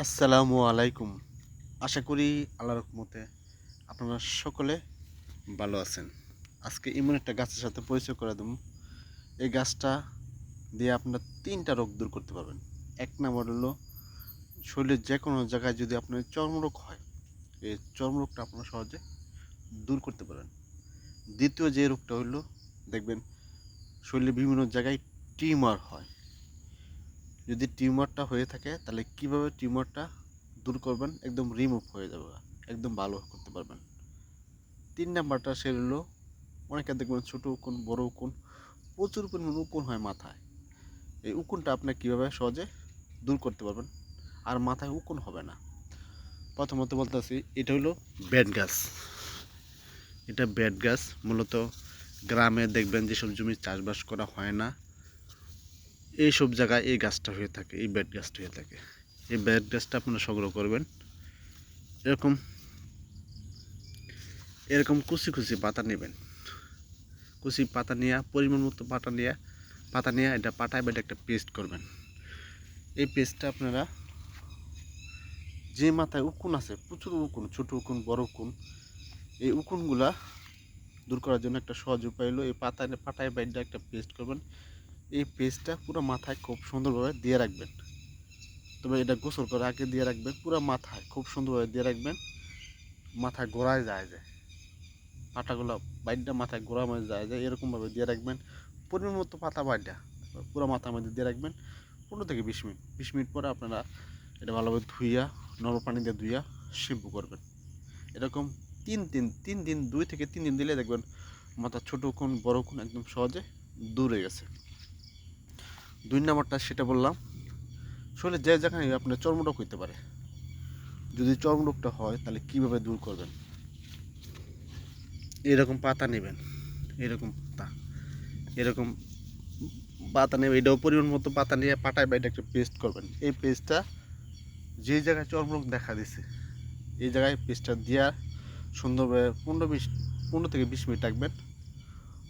আসসালামু আলাইকুম। আশা করি আল্লাহর রহমতে আপনারা সকলে ভালো আছেন। আজকে এমন একটা গাছের সাথে পরিচয় করে দেবো। এই গাছটা দিয়ে আপনারা তিনটা রোগ দূর করতে পারবেন। এক নম্বর হলো শরীরের যে কোনো জায়গায় যদি আপনার চর্মরোগ হয়, এই চর্মরোগটা আপনারা সহজে দূর করতে পারেন। দ্বিতীয় যে রোগটা হলো, দেখবেন শরীরের বিভিন্ন জায়গায় টিউমার হয়। যদি টিউমারটা হয়ে থাকে, তাহলে কীভাবে টিউমারটা দূর করবেন? একদম রিমুভ হয়ে যাবে, একদম ভালো করতে পারবেন। তিন নাম্বারটা সে হলো, অনেকে দেখবেন ছোটো উকুন, বড় উকুন, প্রচুর পরিমাণ উকুন হয় মাথায়। এই উকুনটা আপনি কীভাবে সহজে দূর করতে পারবেন? আর মাথায় উকুন হবে না। প্রথমত বলতেছি এটা হলো ব্যাট গাছ এটা ব্যাট গাছ মূলত গ্রামে দেখবেন যেসব জমি চাষবাস করা হয় না এইসব জায়গায় এই গাছটা হয়ে থাকে, এই ব্যাট গাছটা হয়ে থাকে। এই ব্যাট গাছটা আপনারা সংগ্রহ করবেন। এরকম এরকম কুচি কুচি পাতা নেবেন। কুচি পাতা নিয়ে, পরিমাণ মতো পাতা নিয়ে পাতা নিয়ে এটা পাটায় বেটে একটা পেস্ট করবেন। এই পেস্টটা আপনারা যে মাথায় উকুন আছে, প্রচুর উকুন, ছোটো উকুন, বড় উকুন, এই উকুনগুলা দূর করার জন্য একটা সহজ উপায় হলো এই পাতায়, পাটায় বাইডটা একটা পেস্ট করবেন। এই পেস্টটা পুরো মাথায় খুব সুন্দরভাবে দিয়ে রাখবেন। তবে এটা গোসল করে আগে দিয়ে রাখবেন পুরো মাথায়, খুব সুন্দরভাবে দিয়ে রাখবেন। মাথায় গোড়ায় যায় যায়। পাতাগুলো বাইডটা মাথায় গোড়া মধ্যে যায় যায়, এরকমভাবে দিয়ে রাখবেন। পরিমাণ মতো পাতা বাইডটা পুরো মাথার মধ্যে দিয়ে রাখবেন পনেরো থেকে বিশ মিনিট। বিশ মিনিট পরে আপনারা এটা ভালোভাবে ধুইয়া, নরম পানি দিয়ে ধুইয়া শ্যাম্পু করবেন। এরকম তিন দিন তিন দিন, দুই থেকে তিন দিন দিলে দেখবেন মাথা ছোটো কোন বড় কোন একদম সহজে দূরে গেছে। দুই নম্বরটা সেটা বললাম। শরীরে যে জায়গায় আপনার চর্মরোগ হইতে পারে। যদি চর্মরোগটা হয়, তাহলে কীভাবে দূর করবেন? এরকম পাতা নেবেন। এরকম পাতা। এরকম পাতা নেবেন। এটাও পরিমাণ মতো পাতা নিয়ে পাটায় বাইরে একটা পেস্ট করবেন। এই পেস্টটা যে জায়গায় চর্মরোগ দেখা দিছে, এই জায়গায় পেস্টটা দেওয়া সুন্দরভাবে পনেরো বিশ, পনেরো থেকে বিশ মিনিট রাখবেন।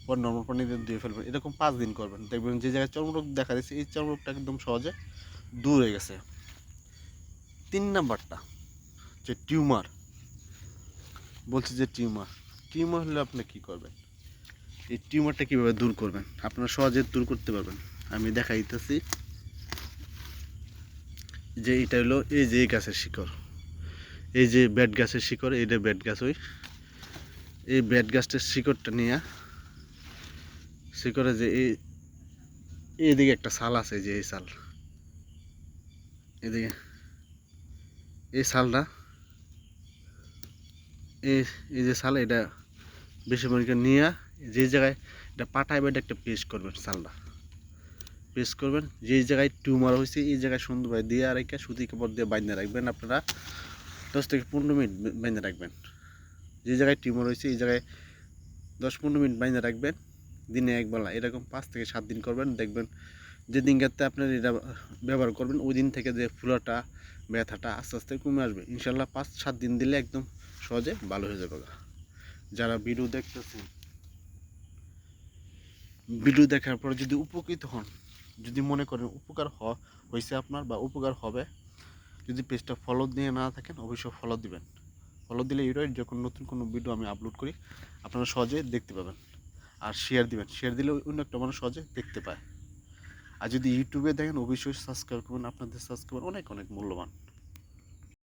পর নর্মাল পানি দিয়ে ধুয়ে ফেলবেন। এরকম পাঁচ দিন করবেন। দেখবেন যে জায়গায় চর্মরোগ দেখা দিচ্ছে এই চর্মরোগটা একদম সহজে দূর হয়ে গেছে। তিন নাম্বারটা, যে টিউমার। বলছি যে টিউমার। টিউমার হলে আপনি কি করবেন? এই টিউমারটা কীভাবে দূর করবেন? আপনারা সহজে দূর করতে পারবেন। আমি দেখা দিতেছি যে এটা হলো এই যে এই গাছের শিকড়। এই যে ব্যাট গাছের শিকড় এইটা ব্যাট গাছ ওই। এই ব্যাট গাছটার শিকড়টা নিয়ে শিকড়ে যে এই এইদিকে একটা সাল আছে যে এই সাল এদিকে এই সালটা এই এই যে সাল এটা বেশি পরিমাণে নিয়ে যে জায়গায় এটা পাটায় বেটে একটা পেস্ট করবেন সালটা পেস্ট করবেন, যে জায়গায় টিউমার হয়েছে এই জায়গায় সুন্দরভাবে দিয়ে আর একটা সুতি কাপড় দিয়ে বাইন্ধে রাখবেন আপনারা। দশ থেকে পনেরো মিনিট বাইন্ধে রাখবেন। যে জায়গায় টিউমার হয়েছে এই জায়গায় দশ পনেরো মিনিট বাইন্ধে রাখবেন। দিনে একবেলা এরকম পাঁচ থেকে সাত দিন করবেন, দেখবেন যে দিনটাতে আপনার এটা ব্যবহার করবেন, ওই দিন থেকে যে ফুলাটা, ব্যথাটা আস্তে আস্তে কমে আসবে। ইনশাল্লাহ পাঁচ সাত দিন দিলে একদম সহজে ভালো হয়ে যাবে যারা ভিডিও দেখতেছেন, ভিডিও দেখার পর যদি উপকৃত হন, যদি মনে করেন উপকার হয়েছে আপনার বা উপকার হবে, যদি পেজটা ফলো দিয়ে না থাকেন, অবশ্যই ফলো দিবেন। ফলো দিলে ইউরাইট যখন নতুন কোনো ভিডিও আমি আপলোড করি, আপনারা সহজে দেখতে পাবেন। আর শেয়ার দিবেন। শেয়ার দিলে অন্য একটা মানুষ সহজে দেখতে পায়। আর যদি ইউটিউবে দেখেন, অবশ্যই সাবস্ক্রাইব করবেন। আপনাদের সাবস্ক্রাইব অনেক অনেক মূল্যবান।